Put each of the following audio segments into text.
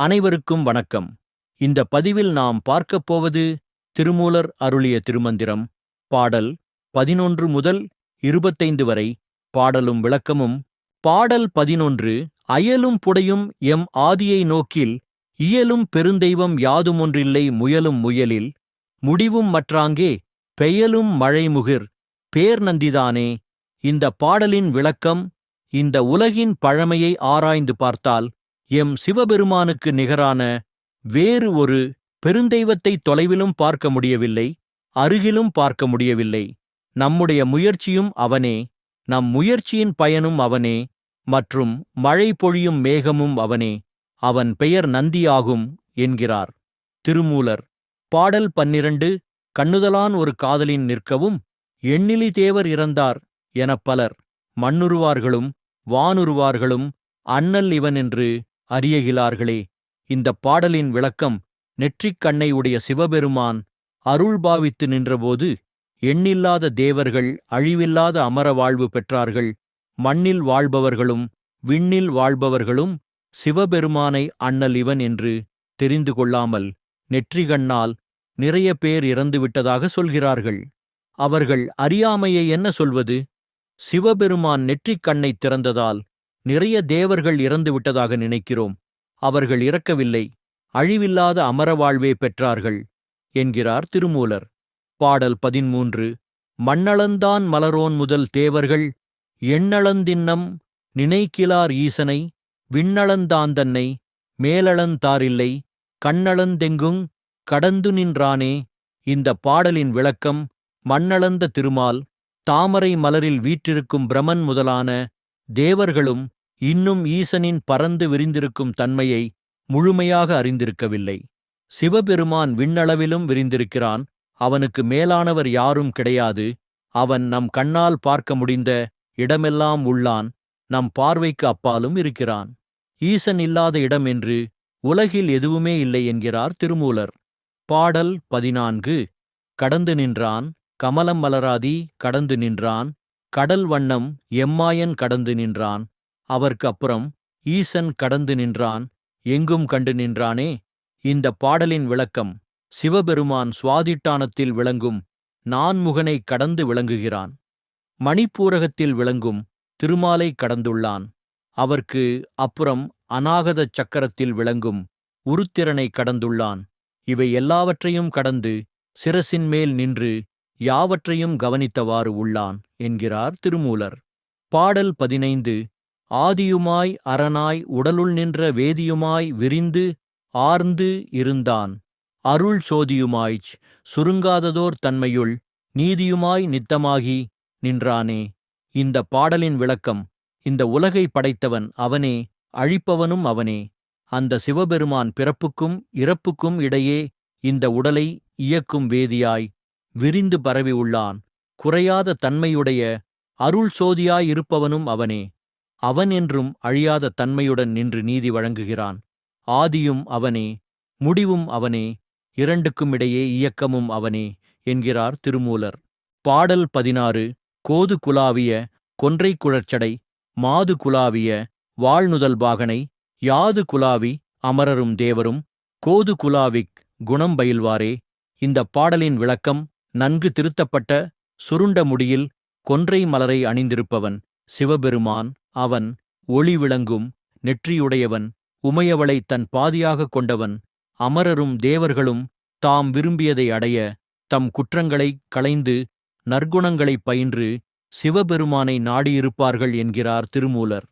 அனைவருக்கும் வணக்கம். இந்த பதிவில் நாம் பார்க்கப் போவது திருமூலர் அருளிய திருமந்திரம் பாடல் பதினொன்று முதல் இருபத்தைந்து வரை. பாடலும் விளக்கமும் பாடல் பதினொன்று அயலும் புடையும் எம் ஆதியை நோக்கில் இயலும் பெருந்தெய்வம் யாதுமொன்றில்லை முயலும் முயலில். முடிவும் மற்றாங்கே பெயலும் மழைமுகிர் பேர் நந்திதானே. இந்த பாடலின் விளக்கம் இந்த உலகின் பழமையை ஆராய்ந்து பார்த்தால் எம் சிவபெருமானுக்கு நிகரான வேறு ஒரு பெருந்தெய்வத்தை தொலைவிலும் பார்க்க முடியவில்லை அருகிலும் பார்க்க முடியவில்லை. நம்முடைய முயற்சியும் அவனே நம் முயற்சியின் பயனும் அவனே மற்றும் மழை பொழியும் மேகமும் அவனே அவன் பெயர் நந்தியாகும் என்கிறார். திருமூலர் பாடல் பன்னிரண்டு கண்ணுதலான் ஒரு காதலின் நிற்கவும் எண்ணிலி தேவர் இறந்தார் எனப் பலர். மண்ணுருவார்களும் வானுருவார்களும் அண்ணல் இவன் என்று அறியகிலார்களே இந்தப் பாடலின் விளக்கம் நெற்றிக் கண்ணை உடைய சிவபெருமான் அருள் பாவித்து நின்றபோது எண்ணில்லாத தேவர்கள் அழிவில்லாத அமர வாழ்வு பெற்றார்கள். மண்ணில் வாழ்பவர்களும் விண்ணில் வாழ்பவர்களும் சிவபெருமானை அண்ணல் இவன் என்று தெரிந்து கொள்ளாமல் நெற்றிகண்ணால் நிறைய பேர் இறந்துவிட்டதாக சொல்கிறார்கள். அவர்கள் அறியாமையை என்ன சொல்வது? சிவபெருமான் நெற்றிக் கண்ணைத் திறந்ததால் நிறைய தேவர்கள் இறந்துவிட்டதாக நினைக்கிறோம். அவர்கள் இறக்கவில்லை. அழிவில்லாத அமரவாழ்வே பெற்றார்கள் என்கிறார் திருமூலர். பாடல் பதிமூன்று மண்ணளந்தான் மலரோன் முதல் தேவர்கள். எண்ணளந்தின்னம் நினைக்கிலார் ஈசனை. விண்ணளந்தாந்தன்னை மேலளந்தாரில்லை. கண்ணளந்தெங்குங் கடந்து நின்றானே. இந்த பாடலின் விளக்கம் மண்ணளந்த திருமால் தாமரை மலரில் வீற்றிருக்கும் பிரமன் முதலான தேவர்களும் இன்னும் ஈசனின் பறந்து விரிந்திருக்கும் தன்மையை முழுமையாக அறிந்திருக்கவில்லை. சிவபெருமான் விண்ணளவிலும் விரிந்திருக்கிறான். அவனுக்கு மேலானவர் யாரும் கிடையாது. அவன் நம் கண்ணால் பார்க்க முடிந்த இடமெல்லாம் உள்ளான். நம் பார்வைக்கு அப்பாலும் இருக்கிறான். ஈசன் இல்லாத இடம் என்று உலகில் எதுவுமே இல்லை என்கிறார் திருமூலர். பாடல் பதினான்கு. கடந்து நின்றான். கமலம் மலராதி கடந்து நின்றான். கடல் வண்ணம் எம்மாயன் கடந்து நின்றான். அவர்க்கு அப்புறம் ஈசன் கடந்து நின்றான். எங்கும் கண்டு நின்றானே? இந்த பாடலின் விளக்கம் சிவபெருமான் சுவாதிட்டானத்தில் விளங்கும் நான்முகனை கடந்து விளங்குகிறான். மணிப்பூரகத்தில் விளங்கும் திருமாலை கடந்துள்ளான். அவர்க்கு அப்புறம் அநாகத சக்கரத்தில் விளங்கும் உருத்திரனை கடந்துள்ளான். இவை எல்லாவற்றையும் கடந்து சிரசின் மேல் நின்று யாவற்றையும் கவனித்தவாறு உள்ளான் என்கிறார் திருமூலர். பாடல் பதினைந்து ஆதியுமாய் அரணாய் உடலுள் நின்ற வேதியுமாய் விரிந்து ஆர்ந்து இருந்தான். அருள் சோதியுமாய்ச் சுருங்காததோர் தன்மையுள் நீதியுமாய் நித்தமாகி நின்றானே. இந்த பாடலின் விளக்கம் இந்த உலகை படைத்தவன் அவனே அழிப்பவனும் அவனே. அந்த சிவபெருமான் பிறப்புக்கும் இறப்புக்கும் இடையே இந்த உடலை இயக்கும் வேதியாய் விரிந்து பரவி உள்ளான் குறையாத தன்மையுடைய அருள் சோதியாயிருப்பவனும் அவனே. அவன் என்றும் அழியாத தன்மையுடன் நின்று நீதி வழங்குகிறான். ஆதியும் அவனே முடிவும் அவனே இரண்டுக்கும் இடையே இயக்கமும் அவனே என்கிறார் திருமூலர். பாடல் பதினாறு கோது குலாவிய கொன்றை குழற்சடை மாது குலாவிய வாழ்நுதல் பாகனை யாது குலாவி அமரரும் தேவரும் கோது குலாவிக் குணம் பயில்வாரே. இந்த பாடலின் விளக்கம் நன்கு திருத்தப்பட்ட சுருண்ட முடியில் கொன்றை மலரை அணிந்திருப்பவன் சிவபெருமான். அவன் ஒளி விளங்கும் நெற்றியுடையவன் உமையவளை தன் பாதியாகக் கொண்டவன் அமரரும் தேவர்களும் தாம் விரும்பியதை அடைய தம் குற்றங்களைக் களைந்து நற்குணங்களைப் பயின்று சிவபெருமானை நாடியிருப்பார்கள் என்கிறார் திருமூலர்.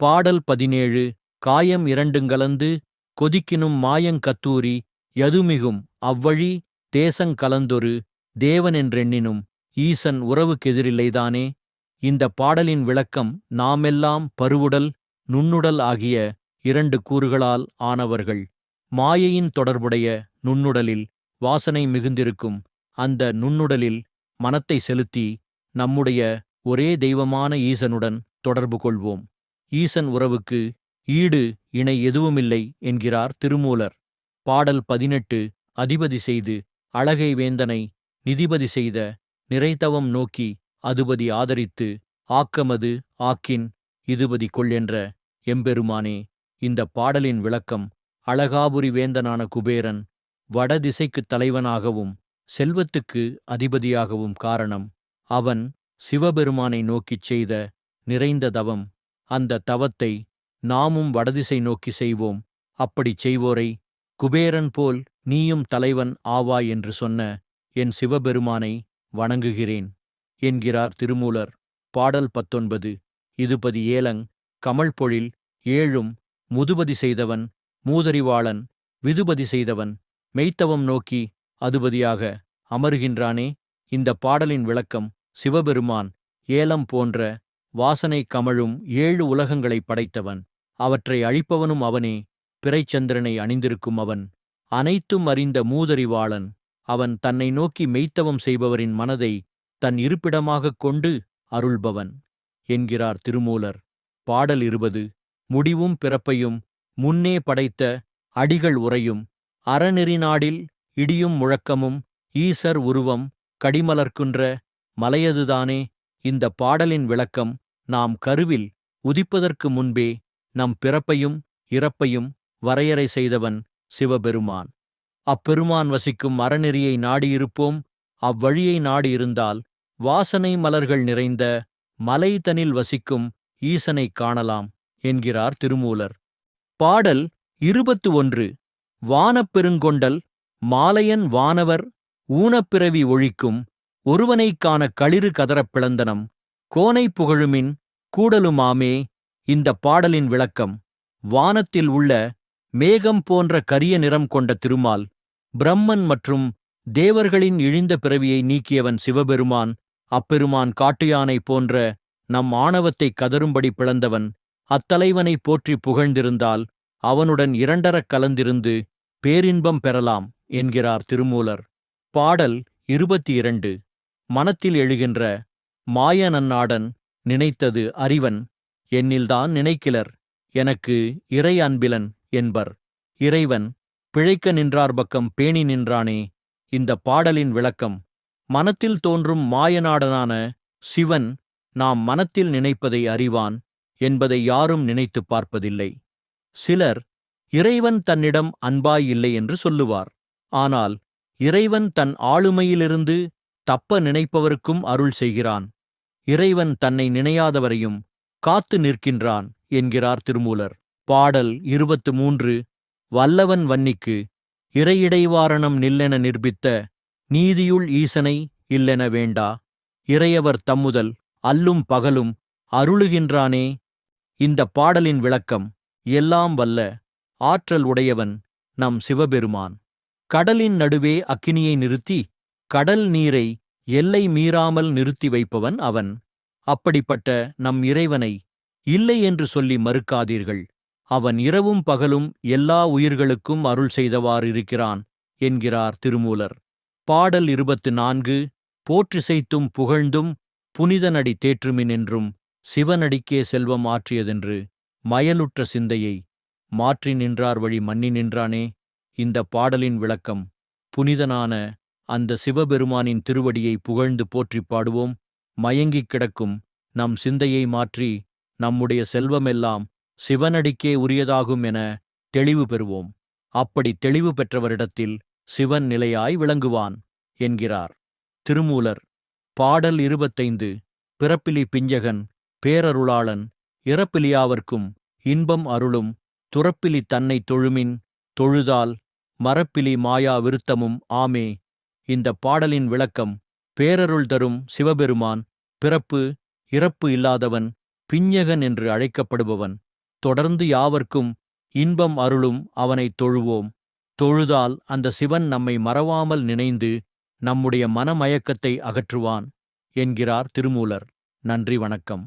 பாடல் பதினேழு காயம் இரண்டுங்கலந்து கொதிக்கினும் மாயங்கத்தூரி யதுமிகும் அவ்வழி தேசங்கலந்தொரு தேவனென்றெண்ணினும் ஈசன் உறவுக்கெதிரில்லைதானே? இந்த பாடலின் விளக்கம் நாமெல்லாம் பருவுடல் நுண்ணுடல் ஆகிய இரண்டு கூறுகளால் ஆனவர்கள். மாயையின் தொடர்புடைய நுண்ணுடலில் வாசனை மிகுந்திருக்கும் அந்த நுண்ணுடலில் மனத்தை செலுத்தி நம்முடைய ஒரே தெய்வமான ஈசனுடன் தொடர்பு கொள்வோம். ஈசன் உறவுக்கு ஈடு இணை எதுவுமில்லை என்கிறார் திருமூலர். பாடல் பதினெட்டு அதிபதி செய்து அழகை வேந்தனை நிதிபதி செய்த நிறைதவம் நோக்கி அதுபதி ஆதரித்து ஆக்கமது ஆக்கின் இதுபதி கொள்ளென்ற எம்பெருமானே இந்த பாடலின் விளக்கம் அழகாபுரி வேந்தனான குபேரன் வடதிசைக்குத் தலைவனாகவும் செல்வத்துக்கு அதிபதியாகவும் காரணம். அவன் சிவபெருமானை நோக்கிச் செய்த நிறைந்த தவம். அந்த தவத்தை நாமும் வடதிசை நோக்கி செய்வோம். அப்படிச் செய்வோரை குபேரன் போல் நீயும் தலைவன் ஆவாய் என்று சொன்ன என் சிவபெருமானை வணங்குகிறேன் என்கிறார் திருமூலர். பாடல் பத்தொன்பது இதுபதி ஏலங் கமழ்பொழில் ஏழும் முதுபதி செய்தவன் மூதறிவாளன் விதுபதி செய்தவன் மெய்த்தவம் நோக்கி அதுபதியாக அமருகின்றானே. இந்த பாடலின் விளக்கம் சிவபெருமான் ஏலம் போன்ற வாசனை கமழும் ஏழு உலகங்களைப் படைத்தவன். அவற்றை அழிப்பவனும் அவனே பிறைச்சந்திரனை அணிந்திருக்கும் அவன். அனைத்தும் அறிந்த மூதறிவாளன். அவன் தன்னை நோக்கி மெய்த்தவம் செய்பவரின் மனதை தன் இருப்பிடமாகக் கொண்டு அருள்பவன் என்கிறார் திருமூலர். பாடல் இருபது. முடிவும் பிறப்பையும் முன்னே படைத்த அடிகள் உரையும் அறநெறிநாடில் இடியும் முழக்கமும் ஈசர் உருவம் கடிமலர்க்குன்ற மலையதுதானே? இந்த பாடலின் விளக்கம் நாம் கருவில் உதிப்பதற்கு முன்பே நம் பிறப்பையும் இறப்பையும் வரையறை செய்தவன் சிவபெருமான். அப்பெருமான் வசிக்கும் அறநெறியை நாடியிருப்போம். அவ்வழியை நாடியிருந்தால் வாசனை மலர்கள் நிறைந்த மலைதனில் வசிக்கும் ஈசனைக் காணலாம் என்கிறார் திருமூலர். பாடல் இருபத்து ஒன்று வானப்பெருங்கொண்டல் மாலையன் வானவர் ஊனப்பிறவி ஒழிக்கும் ஒருவனைக் காண களிறு கதறப் பிளந்தனம். கோனை புகழுமின் கூடலுமாமே இந்த பாடலின் விளக்கம். வானத்தில் உள்ள மேகம் போன்ற கரிய நிறம் கொண்ட திருமால் பிரம்மன் மற்றும் தேவர்களின் இழிந்த பிறவியை நீக்கியவன் சிவபெருமான் அப்பெருமான் காட்டுயானை போன்ற நம் ஆணவத்தைக் கதரும்படி பிளந்தவன் அத்தலைவனை போற்றி புகழ்ந்திருந்தால் அவனுடன் இரண்டரக் கலந்திருந்து பேரின்பம் பெறலாம் என்கிறார் திருமூலர். பாடல் இருபத்தி இரண்டு மனத்தில் எழுகின்ற மாய நன்னாடன் நினைத்தது அறிவன் என்னில்தான் நினைக்கிலர் எனக்கு இறை அன்பிலன் என்பர். இறைவன் பிழைக்க நின்றார் பக்கம் பேணி நின்றானே இந்த பாடலின் விளக்கம். மனத்தில் தோன்றும் மாயநாடனான சிவன் நாம் மனத்தில் நினைப்பதை அறிவான் என்பதை யாரும் நினைத்துப் பார்ப்பதில்லை. சிலர் இறைவன் தன்னிடம் அன்பாய் இல்லை என்று சொல்லுவார். ஆனால் இறைவன் தன் ஆளுமையிலிருந்து தப்ப நினைப்பவருக்கும் அருள் செய்கிறான். இறைவன் தன்னை நினையாதவரையும் காத்து நிற்கின்றான் என்கிறார் திருமூலர். பாடல் இருபத்து மூன்று வல்லவன் வன்னிக்கு இறையிடைவாரணம் நில்லென நிர்பித்த நீதியுள் ஈசனை இல்லென வேண்டா இறையவர் தம்முதல் அல்லும் பகலும் அருளுகின்றானே இந்த பாடலின் விளக்கம் எல்லாம் வல்ல ஆற்றல் உடையவன் நம் சிவபெருமான். கடலின் நடுவே அக்கினியை நிறுத்தி கடல் நீரை எல்லை மீறாமல் நிறுத்தி வைப்பவன் அவன். அப்படிப்பட்ட நம் இறைவனை இல்லை என்று சொல்லி மறுக்காதீர்கள். அவன் இரவும் பகலும் எல்லா உயிர்களுக்கும் அருள் செய்தவாறு இருக்கிறான் என்கிறார் திருமூலர். பாடல் இருபத்து நான்கு போற்றிசைத்தும் புகழ்ந்தும் புனிதனடி தேற்றுமின் என்றும் சிவனடிக்கே செல்வம் ஆற்றியதென்று மயலுற்ற சிந்தையை மாற்றி நின்றார் வழி மன்னி நின்றானே இந்த பாடலின் விளக்கம். புனிதனான அந்த சிவபெருமானின் திருவடியை புகழ்ந்து போற்றிப் பாடுவோம் மயங்கிக் கிடக்கும் நம் சிந்தையை மாற்றி நம்முடைய செல்வமெல்லாம் சிவனடிக்கே உரியதாகும் என தெளிவு பெறுவோம். அப்படி தெளிவு பெற்றவரிடத்தில் சிவன் நிலையாய் விளங்குவான் என்கிறார். திருமூலர். பாடல் இருபத்தைந்து. பிறப்பிலி பிஞ்சகன் பேரருளாளன் இறப்பிலியாவர்க்கும் இன்பம் அருளும் துறப்பிலி தன்னை தொழுமின் தொழுதால் மரப்பிலி மாயா விருத்தமும் ஆமே. இந்த பாடலின் விளக்கம் பேரருள் தரும் சிவபெருமான் பிறப்பு இறப்பு இல்லாதவன் பிஞ்சகன் என்று அழைக்கப்படுபவன். தொடர்ந்து யாவர்க்கும் இன்பம் அருளும் அவனைத் தொழுவோம். தொழுதால் அந்த சிவன் நம்மை மறவாமல் நினைந்து நம்முடைய மனமயக்கத்தை அகற்றுவான் என்கிறார் திருமூலர். நன்றி வணக்கம்.